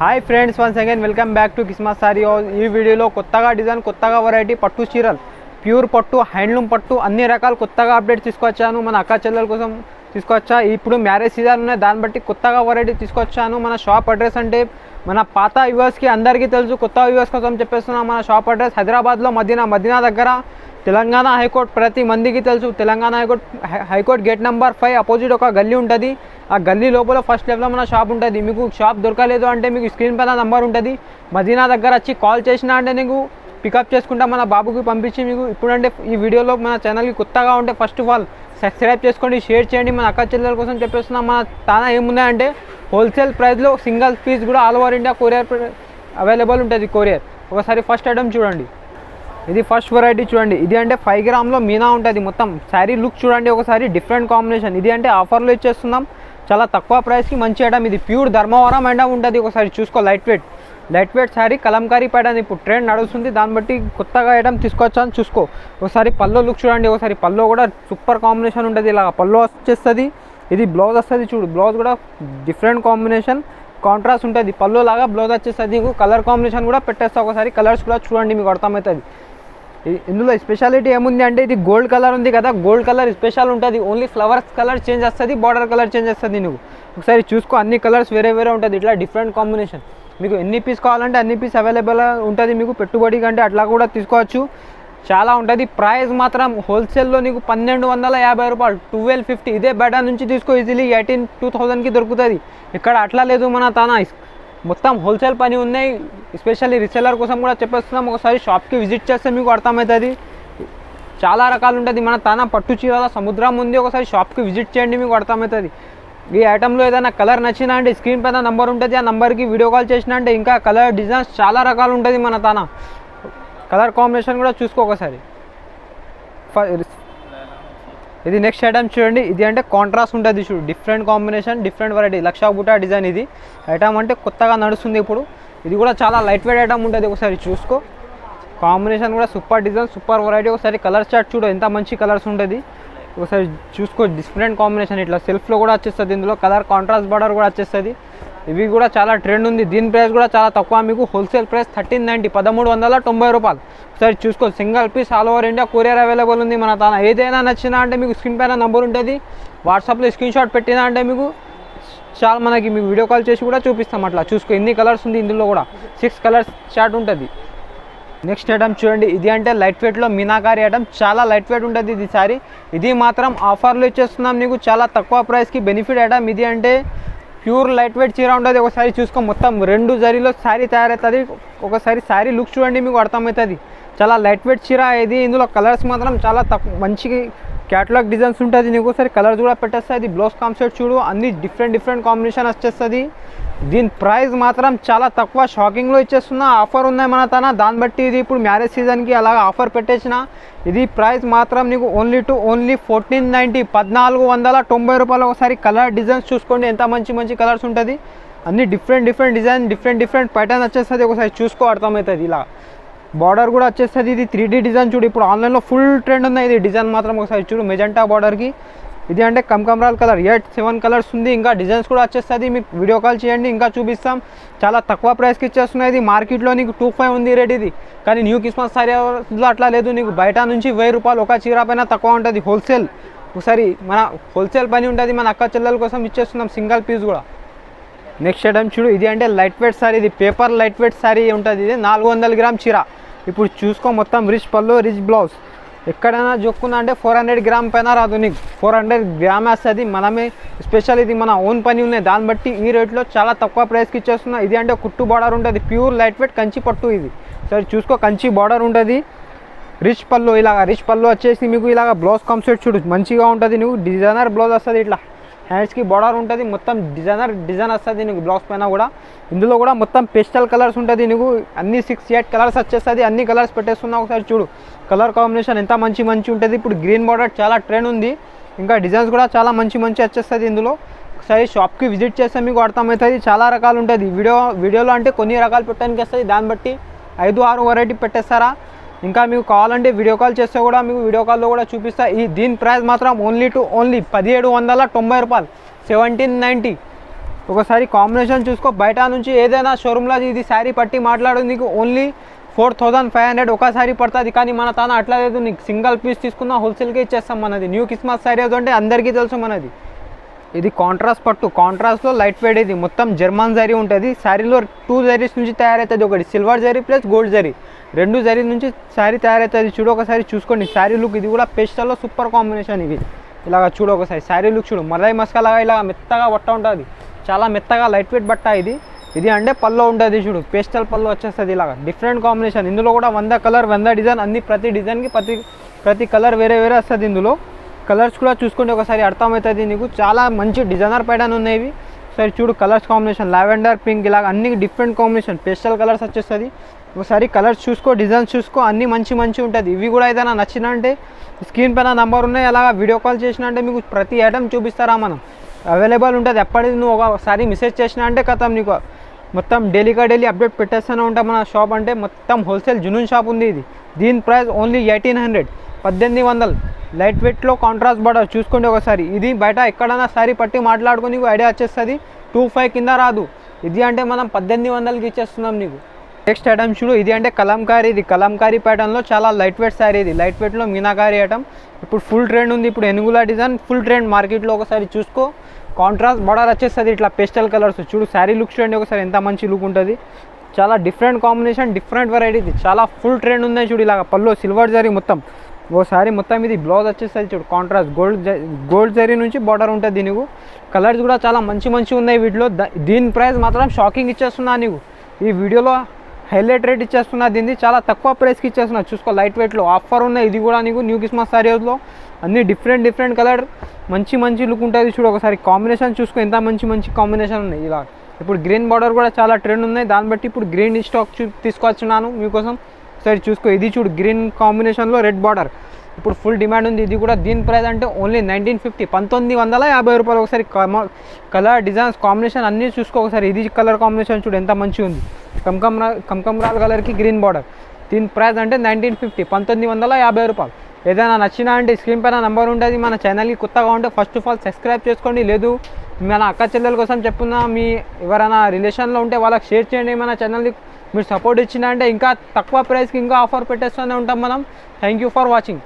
Hi friends once again welcome back to Christmas sorry ఈ వీడియోలో కొత్తగా డిజైన్ కొత్తగా వెరైటీ పట్టు చీరలు. ప్యూర్ పట్టు హ్యాండ్లూమ్ పట్టు అన్ని రకాల కొత్తగా అప్డేట్ తీసుకొచ్చాను మన అక్క చెల్లెల కోసం. తీసుకొచ్చా? ఇప్పుడు మ్యారేజ్ సీజన్ ఉన్నాయి దాన్ని బట్టి కొత్తగా వెరైటీ తీసుకొచ్చాను. మన షాప్ అడ్రస్ అంటే మన పాత వ్యూవర్స్కి అందరికీ తెలుసు. కొత్త వ్యూవర్స్ కోసం చెప్పేస్తున్నాం మన షాప్ అడ్రస్ హైదరాబాద్లో మదీనా మదీనా దగ్గర. తెలంగాణ హైకోర్టు ప్రతి మందికి తెలుసు. Telangana high court high court gate number five opposite ఒక గల్లీ ఉంటుంది. ఆ గల్లీ లోపల ఫస్ట్ లెవెల్లో మన షాప్ ఉంటుంది. మీకు షాప్ దొరకలేదు అంటే మీకు స్క్రీన్ పైన నంబర్ ఉంటుంది. మదీనా దగ్గర వచ్చి కాల్ చేసినా అంటే నీకు పికప్ చేసుకుంటా మన బాబుకి పంపించి మీకు. ఇప్పుడంటే ఈ వీడియోలో మన ఛానల్కి కొత్తగా ఉంటే ఫస్ట్ ఆఫ్ ఆల్ సబ్స్క్రైబ్ చేసుకోండి షేర్ చేయండి మన అక్క చెల్లెల కోసం చెప్పేస్తున్నాం మన తానా ఏమున్నాయంటే హోల్సేల్ ప్రైస్లో సింగిల్ పీస్ కూడా all over India courier available ఉంటుంది కొరియర్ ఒకసారి ఫస్ట్ ఐటమ్ చూడండి. ఇది ఫస్ట్ వెరైటీ చూడండి. ఇది అంటే ఫైవ్ గ్రామ్లో మీనా ఉంటుంది మొత్తం. శారీ లుక్ చూడండి ఒకసారి డిఫరెంట్ కాంబినేషన్ ఇది అంటే ఆఫర్లో ఇచ్చేస్తున్నాం. చాలా తక్కువ ప్రైస్కి మంచి ఐటమ్ ఇది ప్యూర్ ధర్మవరం ఐటమ్ ఉంటుంది. ఒకసారి చూసుకో light weight light weight sari Kalamkari pattern ఇప్పుడు ట్రెండ్ నడుస్తుంది. దాన్ని బట్టి కొత్తగా ఐటమ్ అని చూసుకో. ఒకసారి పల్లో లుక్ చూడండి. ఒకసారి పల్లో కూడా సూపర్ కాంబినేషన్ ఉంటుంది. ఇలా పల్లో వచ్చేస్తుంది. ఇది బ్లౌజ్ వస్తుంది చూడు. బ్లౌజ్ కూడా డిఫరెంట్ కాంబినేషన్ కాంట్రాస్ట్ ఉంటుంది. పల్లో లాగా బ్లౌజ్ వచ్చేస్తుంది. నీకు కలర్ కాంబినేషన్ కూడా పెట్టేస్తా. ఒకసారి కలర్స్ కూడా చూడండి. మీకు అర్థమవుతుంది. ఇందులో స్పెషాలిటీ ఏముంది అంటే ఇది గోల్డ్ కలర్ ఉంది కదా. గోల్డ్ కలర్ స్పెషల్ ఉంటుంది. ఓన్లీ ఫ్లవర్స్ కలర్ చేంజ్ వస్తుంది. బార్డర్ కలర్ చేంజ్ వస్తుంది నువ్వు ఒకసారి చూసుకో. అన్ని కలర్స్ వేరే వేరే ఉంటుంది. ఇట్లా డిఫరెంట్ కాంబినేషన్ మీకు ఎన్ని పీస్ కావాలంటే అన్ని పీస్ అవైలబుల్ ఉంటుంది. మీకు పెట్టుబడి కంటే అట్లా కూడా తీసుకోవచ్చు. చాలా ఉంటుంది. ప్రైస్ మాత్రం హోల్సేల్లో నీకు పన్నెండు వందల యాభై రూపాయలు. ట్వెల్వ్ ఫిఫ్టీ ఇదే బెటా నుంచి తీసుకో ఈజీలీ ఎయిటీన్ టూ థౌజండ్కి దొరుకుతుంది. ఇక్కడ అట్లా లేదు మన తన. మొత్తం హోల్సేల్ పని ఉన్నాయి. ఎస్పెషల్లీ రీసెలర్ కోసం కూడా చెప్పేస్తున్నాం. ఒకసారి షాప్కి విజిట్ చేస్తే మీకు అర్థమవుతుంది. చాలా రకాలు ఉంటుంది. మన తానా పట్టు చీరల సముద్రం ఉంది. ఒకసారి షాప్కి విజిట్ చేయండి. మీకు అర్థమవుతుంది. ఈ ఐటెంలో ఏదైనా కలర్ నచ్చినా అంటే స్క్రీన్ పైన నంబర్ ఉంటుంది ఆ నెంబర్కి వీడియో కాల్ చేసినా అంటే ఇంకా కలర్ డిజైన్స్ చాలా రకాలు ఉంటుంది మన తన. కలర్ కాంబినేషన్ కూడా చూసుకో ఒకసారి. ఇది నెక్స్ట్ ఐటమ్ చూడండి ఇది అంటే కాంట్రాస్ట్ ఉంటుంది చూడు డిఫరెంట్ కాంబినేషన్ డిఫరెంట్ వెరైటీ లక్షా బుటా డిజైన్ ఇది. ఐటమ్ అంటే కొత్తగా నడుస్తుంది ఇప్పుడు. ఇది కూడా చాలా లైట్ వెయిట్ ఐటమ్ ఉంటుంది ఒకసారి చూసుకో. కాంబినేషన్ కూడా సూపర్ డిజైన్ సూపర్ వెరైటీ ఒకసారి కలర్ చార్ట్ చూడు ఎంత మంచి కలర్స్ ఉంటుంది. ఒకసారి చూసుకో డిఫరెంట్ కాంబినేషన్ ఇట్లా సెల్ఫ్లో కూడా వచ్చేస్తుంది ఇందులో. కలర్ కాంట్రాస్ట్ బార్డర్ కూడా వచ్చేస్తుంది. ఇవి కూడా చాలా ట్రెండ్ ఉంది. దీని ప్రైస్ కూడా చాలా తక్కువ. మీకు హోల్సేల్ ప్రైస్ థర్టీన్ నైంటీ పదమూడు వందల తొంభై రూపాయలు. ఒకసారి చూసుకో single piece all over India courier available ఉంది. మన తన ఏదైనా నచ్చినా అంటే మీకు స్క్రీన్ పైన నంబర్ ఉంటుంది. వాట్సాప్లో స్క్రీన్ షాట్ పెట్టినా అంటే మీకు చాలా మనకి మీకు వీడియో కాల్ చేసి కూడా చూపిస్తాం. అట్లా చూసుకో. ఎన్ని కలర్స్ ఉంది ఇందులో కూడా? సిక్స్ కలర్స్ షార్ట్ ఉంటుంది. నెక్స్ట్ ఐటమ్ చూడండి. ఇది అంటే లైట్ వెయిట్లో మీనాకారి ఐటమ్ చాలా లైట్ వెయిట్ ఉంటుంది ఇది సారీ. ఇది మాత్రం ఆఫర్లో ఇచ్చేస్తున్నాం నీకు. చాలా తక్కువ ప్రైస్కి బెనిఫిట్ ఐటమ్ ఇది అంటే ప్యూర్ లైట్ వెయిట్ చీర ఉంటుంది. ఒకసారి చూసుకో. మొత్తం రెండు జరీలో శారీ తయారవుతుంది. ఒకసారి శారీ లుక్ చూడండి మీకు అర్థమవుతుంది. చాలా లైట్ వెయిట్ చీర ఇది. ఇందులో కలర్స్ మాత్రం చాలా తక్కువ మంచి క్యాటలాగ్ డిజైన్స్ ఉంటుంది నీకు ఒకసారి కలర్స్ కూడా పెట్టేస్తుంది బ్లౌజ్ కాన్సెప్ట్ చూడు అన్ని డిఫరెంట్ డిఫరెంట్ కాంబినేషన్ వచ్చేస్తుంది. దీని ప్రైస్ మాత్రం చాలా తక్కువ షాకింగ్లో ఇచ్చేస్తున్న ఆఫర్ ఉన్నాయి మన తన. దాన్ని బట్టి ఇది ఇప్పుడు మ్యారేజ్ సీజన్కి అలాగ ఆఫర్ పెట్టేసిన. ఇది ప్రైస్ మాత్రం నీకు only two only fourteen ninety పద్నాలుగు వందల తొంభై రూపాయలు ఒకసారి కలర్ డిజైన్స్ చూసుకోండి ఎంత మంచి మంచి కలర్స్ ఉంటుంది. అన్ని different different design different different pattern వచ్చేస్తుంది. ఒకసారి చూసుకో అర్థమవుతుంది ఇలా. బార్డర్ కూడా వచ్చేస్తుంది. ఇది త్రీ డీ డిజైన్ చూడు. ఇప్పుడు ఆన్లైన్లో ఫుల్ ట్రెండ్ ఉన్నాయి ఇది డిజైన్ మాత్రం ఒకసారి చూడు. మెజెంటా బార్డర్కి. ఇది అంటే కమ్కమరాల్ కలర్. ఎయిట్ సెవెన్ కలర్స్ ఉంది. ఇంకా డిజైన్స్ కూడా వచ్చేస్తుంది. మీకు వీడియో కాల్ చేయండి. ఇంకా చూపిస్తాం. చాలా తక్కువ ప్రైస్కి ఇచ్చేస్తున్నాయి ఇది మార్కెట్లో నీకు టూ ఫైవ్ ఉంది రేట్ ఇది. కానీ న్యూ క్రిస్మస్ సారీలో అట్లా లేదు. నీకు బయట నుంచి వెయ్యి రూపాయలు ఒక చీర పైన తక్కువ ఉంటుంది. హోల్సేల్ ఒకసారి మన హోల్సేల్ పని ఉంటుంది. మన అక్క చెల్లెల కోసం ఇచ్చేస్తున్నాం. సింగిల్ పీస్ కూడా. నెక్స్ట్ ఐటమ్ చూడు ఇది అంటే లైట్ వెయిట్ సారీ ఇది పేపర్ లైట్ వెయిట్ సారీ ఉంటుంది. ఇది నాలుగు వందల గ్రామ్ చీర. ఇప్పుడు చూసుకో మొత్తం రిచ్ పళ్ళు రిచ్ బ్లౌజ్ ఎక్కడైనా జొక్కున్నా అంటే ఫోర్ హండ్రెడ్ గ్రామ్ పైన రాదు నీకు. ఫోర్ హండ్రెడ్ గ్రామ్ వస్తుంది. మనమే స్పెషల్ ఇది మన ఓన్ పని ఉన్నాయి దాన్ని బట్టి ఈ రేట్లో చాలా తక్కువ ప్రైస్కి ఇచ్చేస్తున్నా. ఇది అంటే కుట్టు బార్డర్ ఉంటుంది. ప్యూర్ లైట్ వెయిట్ కంచి పట్టు ఇది. సరే చూసుకో కంచి బార్డర్ ఉంటుంది. రిచ్ పళ్ళు ఇలాగ రిచ్ పళ్ళు వచ్చేసి మీకు ఇలాగ బ్లౌజ్ కంప్సెట్ చూడు. మంచిగా ఉంటుంది నువ్వు డిజైనర్ బ్లౌజ్ వస్తుంది ఇట్లా. హ్యాండ్స్కి బార్డర్ ఉంటుంది మొత్తం డిజైనర్ డిజైన్ వస్తుంది నీకు బ్లౌజ్ పైన కూడా. ఇందులో కూడా మొత్తం పెస్టల్ కలర్స్ ఉంటుంది నీకు. అన్ని సిక్స్ ఎయిట్ కలర్స్ వచ్చేస్తుంది అన్ని కలర్స్ పెట్టేస్తున్నా ఒకసారి చూడు. కలర్ కాంబినేషన్ ఎంత మంచి మంచి ఉంటుంది. ఇప్పుడు గ్రీన్ బార్డర్ చాలా ట్రెండ్ ఉంది. ఇంకా డిజైన్స్ కూడా చాలా మంచి మంచి వచ్చేస్తుంది ఇందులో. ఒకసారి షాప్కి విజిట్ చేస్తే మీకు అర్థమవుతుంది. చాలా రకాలు ఉంటుంది. వీడియో వీడియోలో అంటే కొన్ని రకాలు పెట్టడానికి వస్తుంది. దాన్ని బట్టి ఐదు ఆరు వెరైటీ పెట్టేస్తారా? ఇంకా మీకు కావాలంటే వీడియో కాల్ చేస్తే కూడా మీకు వీడియో కాల్లో కూడా చూపిస్తా. ఈ దీని ప్రైస్ మాత్రం ఓన్లీ టు ఓన్లీ పదిహేడు వందల తొంభై రూపాయలు. సెవెంటీన్ నైంటీ ఒకసారి కాంబినేషన్ చూసుకో. బయట నుంచి ఏదైనా షోరూంలో ఇది శారీ పట్టి మాట్లాడు నీకు only four thousand five hundred ఒకసారి పడుతుంది. కానీ మన తాను అట్లా లేదు. నీకు సింగిల్ పీస్ తీసుకున్నా హోల్సేల్కి ఇచ్చేస్తాం మనది. న్యూ క్రిస్మస్ శారీ అంటే అందరికీ తెలుసు మనది. ఇది కాంట్రాస్ట్ పట్టు. కాంట్రాస్ట్లో లైట్ వెయిట్ ఇది. మొత్తం జర్మన్ జరీ ఉంటుంది. శారీలో టూ జరీస్ నుంచి తయారవుతుంది ఒకటి. Silver zari plus gold zari రెండు జరీ నుంచి శారీ తయారవుతుంది. చూడు ఒకసారి చూసుకోండి. శారీ లుక్ ఇది కూడా పేస్టల్లో సూపర్ కాంబినేషన్ ఇది. ఇలాగ చూడు ఒకసారి. శారీ లుక్ చూడు. మరై మస్కలాగా ఇలా మెత్తగా బట్ట ఉంటుంది. చాలా మెత్తగా లైట్ వెయిట్ బట్ట ఇది. ఇది అంటే పళ్ళు ఉంటుంది చూడు. పేస్టల్ పల్లో వచ్చేస్తుంది ఇలాగ. డిఫరెంట్ కాంబినేషన్ ఇందులో కూడా వంద కలర్ వంద డిజైన్ అన్ని ప్రతి డిజైన్కి ప్రతి ప్రతి కలర్ వేరే వేరే వస్తుంది ఇందులో. కలర్స్ కూడా చూసుకుంటే ఒకసారి అర్థమవుతుంది. నీకు చాలా మంచి డిజైనర్ ప్యాటర్న్ ఉన్నాయి ఒకసారి చూడు కలర్స్ కాంబినేషన్ లావెండర్ పింక్ ఇలా అన్ని డిఫరెంట్ కాంబినేషన్ పేస్టల్ కలర్స్ వచ్చేస్తుంది. ఒకసారి కలర్స్ చూసుకో డిజైన్స్ చూసుకో అన్ని మంచి మంచి ఉంటుంది. ఇవి కూడా ఏదైనా నచ్చిన అంటే స్క్రీన్ పైన నంబర్ ఉన్నాయి. అలాగా వీడియో కాల్ చేసినంటే మీకు ప్రతి ఐటమ్ చూపిస్తారా మనం. అవైలబుల్ ఉంటుంది. ఎప్పటిది నువ్వు ఒకసారి మెసేజ్ చేసినా అంటే కథం నీకు. మొత్తం డైలీగా డైలీ అప్డేట్ పెట్టేస్తూనే ఉంటాం మన షాప్ అంటే మొత్తం హోల్సేల్ జునూన్ షాప్ ఉంది ఇది. దీని ప్రైస్ ఓన్లీ ఎయిటీన్ హండ్రెడ్ పద్దెనిమిది వందలు. లైట్ వెయిట్లో కాంట్రాస్ట్ బార్డర్ చూసుకోండి ఒకసారి. ఇది బయట ఎక్కడైనా సారీ పట్టి మాట్లాడుకుని నీకు ఐడియా వచ్చేస్తుంది. టూ ఫైవ్ కింద రాదు. ఇది అంటే మనం పద్దెనిమిది వందలకి ఇచ్చేస్తున్నాం నీకు. నెక్స్ట్ ఐటమ్ చూడు. ఇది అంటే కలంకారీ. ఇది కలంకారీ ప్యాటర్న్లో చాలా లైట్ వెయిట్ శారీ ఇది. లైట్ వెయిట్లో మీనాకారీ ఐటమ్ ఇప్పుడు ఫుల్ ట్రెండ్ ఉంది. ఇప్పుడు ఎనుగుల డిజైన్ ఫుల్ ట్రెండ్ మార్కెట్లో ఒకసారి చూసుకో. కాంట్రాస్ట్ బార్డర్ వచ్చేస్తుంది. ఇట్లా పేస్టల్ కలర్స్ చూడు శారీ లుక్ చూడండి ఒకసారి. ఎంత మంచి లుక్ ఉంటుంది. చాలా డిఫరెంట్ కాంబినేషన్ డిఫరెంట్ వెరైటీ ఇది చాలా ఫుల్ ట్రెండ్ ఉన్నాయి చూడు. ఇలాగ పళ్ళు సిల్వర్ జరీ మొత్తం. ఓ మొత్తం ఇది బ్లౌజ్ వచ్చేసరి చూడు కాంట్రాస్ట్ గోల్డ్ గోల్డ్ జరీ నుంచి బార్డర్ ఉంటుంది దీనికి. కలర్స్ కూడా చాలా మంచి మంచి ఉన్నాయి వీటిలో. ద- దీని ప్రైస్ మాత్రం షాకింగ్ ఇచ్చేస్తున్నా నీకు. ఈ వీడియోలో హైలైట్ రేట్ ఇచ్చేస్తున్నా దీన్ని. చాలా తక్కువ ప్రైస్కి ఇచ్చేస్తున్నా. చూసుకో లైట్ వెయిట్లో ఆఫర్ ఉన్నాయి. ఇది కూడా నీకు న్యూ క్రిస్మస్ సారీస్లో అన్ని డిఫరెంట్ డిఫరెంట్ కలర్ మంచి మంచి లుక్ ఉంటుంది చూడు ఒకసారి. కాంబినేషన్ చూసుకో ఎంత మంచి మంచి కాంబినేషన్ ఉన్నాయి. ఇలా. ఇప్పుడు గ్రీన్ బార్డర్ కూడా చాలా ట్రెండ్ ఉన్నాయి. దాన్ని బట్టి ఇప్పుడు గ్రీన్ స్టాక్ తీసుకొచ్చున్నాను మీకోసం. ఒకసారి చూసుకో ఇది చూడు గ్రీన్ కాంబినేషన్లో రెడ్ బార్డర్. ఇప్పుడు ఫుల్ డిమాండ్ ఉంది ఇది కూడా దీని ప్రైస్ అంటే ఓన్లీ నైన్టీన్ ఫిఫ్టీ పంతొమ్మిది వందల యాభై రూపాయలు. ఒకసారి కలర్ డిజైన్స్ కాంబినేషన్ అన్నీ చూసుకో ఒకసారి. ఇది కలర్ కాంబినేషన్ చూడు ఎంత మంచిగా ఉంది. కమ్కమ్రా కమ్కమ్రాల్ కలర్కి గ్రీన్ బార్డర్. దీని ప్రైస్ అంటే నైన్టీన్ ఫిఫ్టీ పంతొమ్మిది వందల యాభై రూపాయలు. ఏదైనా నచ్చినా అంటే స్క్రీన్ పైన నెంబర్ ఉంటుంది మన ఛానల్కి కొత్తగా ఉంటే ఫస్ట్ ఆఫ్ ఆల్ సబ్స్క్రైబ్ చేసుకోండి. లేదు మన అక్క చెల్లెల కోసం చెప్పున్నా మీ ఎవరైనా రిలేషన్లో ఉంటే వాళ్ళకి షేర్ చేయండి మన ఛానల్ని. మీరు సపోర్ట్ ఇచ్చిన అంటే ఇంకా తక్కువ ప్రైస్కి ఇంకా ఆఫర్ పెట్టేస్తూనే ఉంటాం మనం. Thank you for watching